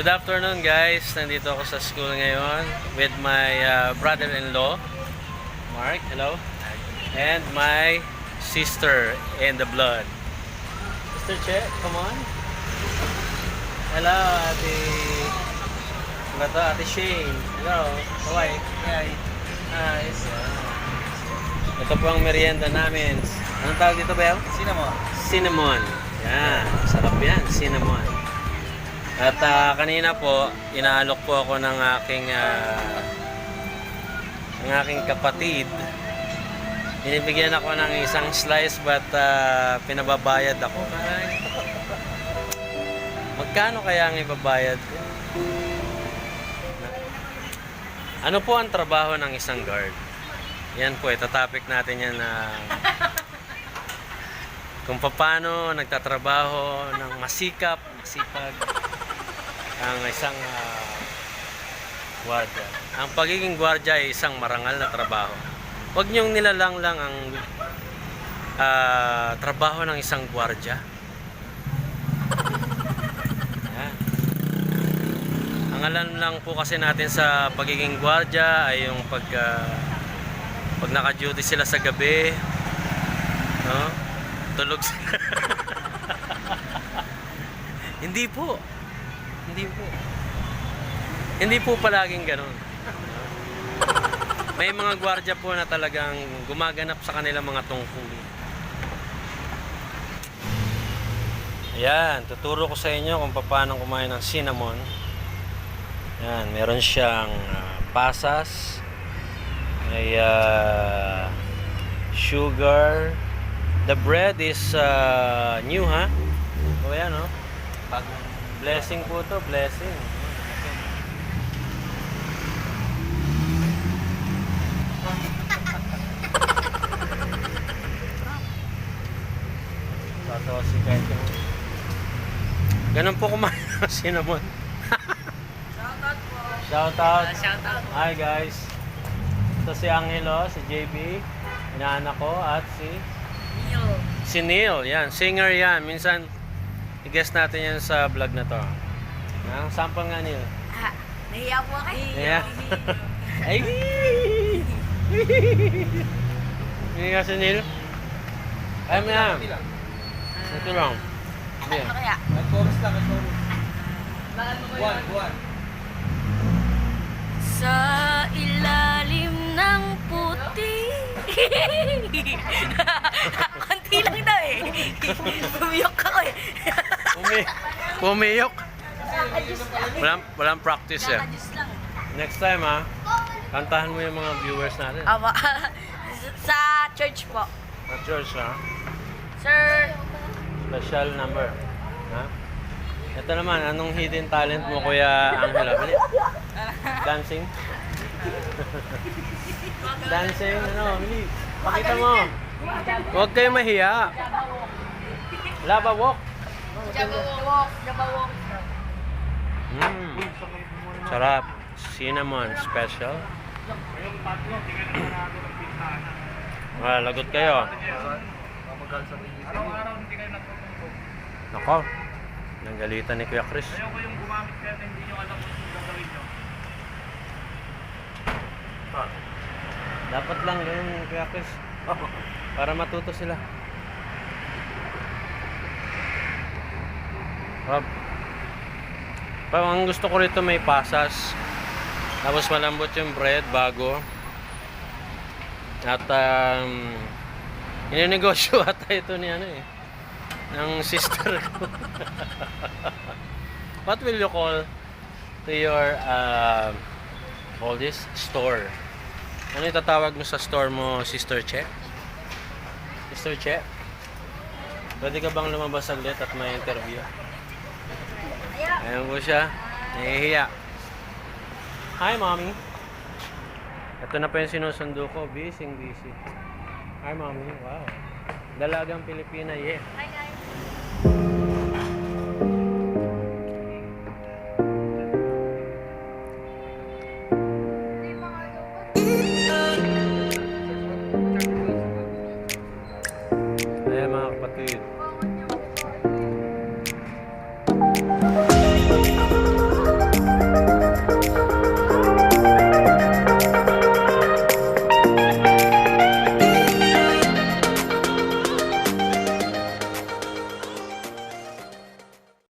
Good afternoon guys. Nandito ako sa school ngayon with my uh, brother-in-law, Mark. Hello. And my sister in the blood. Sister Che, come on. Hello, Ate... Ano to? Ate Shane. Hello. Kawai. Hi. Hi. Ito po ang merienda namin. Anong tawag dito, Bel? Cinnamon. Cinnamon. Yan. Sarap yan. Cinnamon. At ah, kanina po, inaalok po ako ng aking ah, ng aking kapatid. Binibigyan ako ng isang slice but ah, pinababayad ako. Magkano kaya ang ibabayad ko? Ano po ang trabaho ng isang guard? Yan po, ito topic natin yan na kung paano nagtatrabaho ng masikap, masipag ang isang ah, gwardiya. Ang pagiging gwardiya ay isang marangal na trabaho. Huwag niyong nilalang lang ang ah, trabaho ng isang gwardiya. Yan. Ang alam lang po kasi natin sa pagiging gwardiya ay yung pag ah, pag naka-duty sila sa gabi, no? Tulog sila. Hindi po. Hindi po. Hindi po palaging ganun. May mga gwardiya po na talagang gumaganap sa kanilang mga tungkulin. Ayan, tuturo ko sa inyo kung paano kumain ng cinnamon. Ayan, meron siyang ah, pasas, may ah, sugar. The bread is ah, new ha. O yan oh. Blessing po to, blessing. Tatawa si kahit yung... Ganun po kumain ng cinnamon. Shoutout po. Shout out. shoutout. Hi guys. Ito si Angelo, si JB, inaanak ko at si Neo. si Neil. Yan, singer yan. Minsan i-guess natin yan sa vlog na to. Ang sample nga Neil. Ah, nahiya po ako. Yeah. Ay! Hindi ka si Neil? Ay, mo yan. Ito lang. Ano kaya? At chorus lang, at chorus. Bakit mo One, one. Sa ilalim ng puti. Konti lang daw eh. Bumiyok ako. Pumi pumiyok. Walang, walang practice eh. Next time ha, kantahan mo yung mga viewers natin. Aba, sa church po. At George ha, Sir, special number. Ha? Ito naman, anong hidden talent mo Kuya Angela? Bili. Dancing? Dancing, ano, bili. Pakita mo. Huwag kayo mahiya. Laba walk. Jabawok, Jabawok. Mm. Sarap. Cinnamon special. Ah, lagot kayo. Mamagal sa TV. Nako. Nagalitan ni Kuya Chris. Ah, Dapat lang ganun Kuya Chris. Para matuto sila. Rob. Pa, ang gusto ko rito may pasas. Tapos malambot yung bread bago. At um, ininegosyo ata ito ni ano eh. Ng sister ko. What will you call to your uh, all this store? Ano itatawag mo sa store mo, Sister Che? Sister Che? Pwede ka bang lumabas saglit at may interview? Ayan po siya. Nahihiya. Hi, Mommy. Ito na po yung sinusundo ko. Busy, busy. Hi, Mommy. Wow. Dalagang Pilipina, yeah. Hi,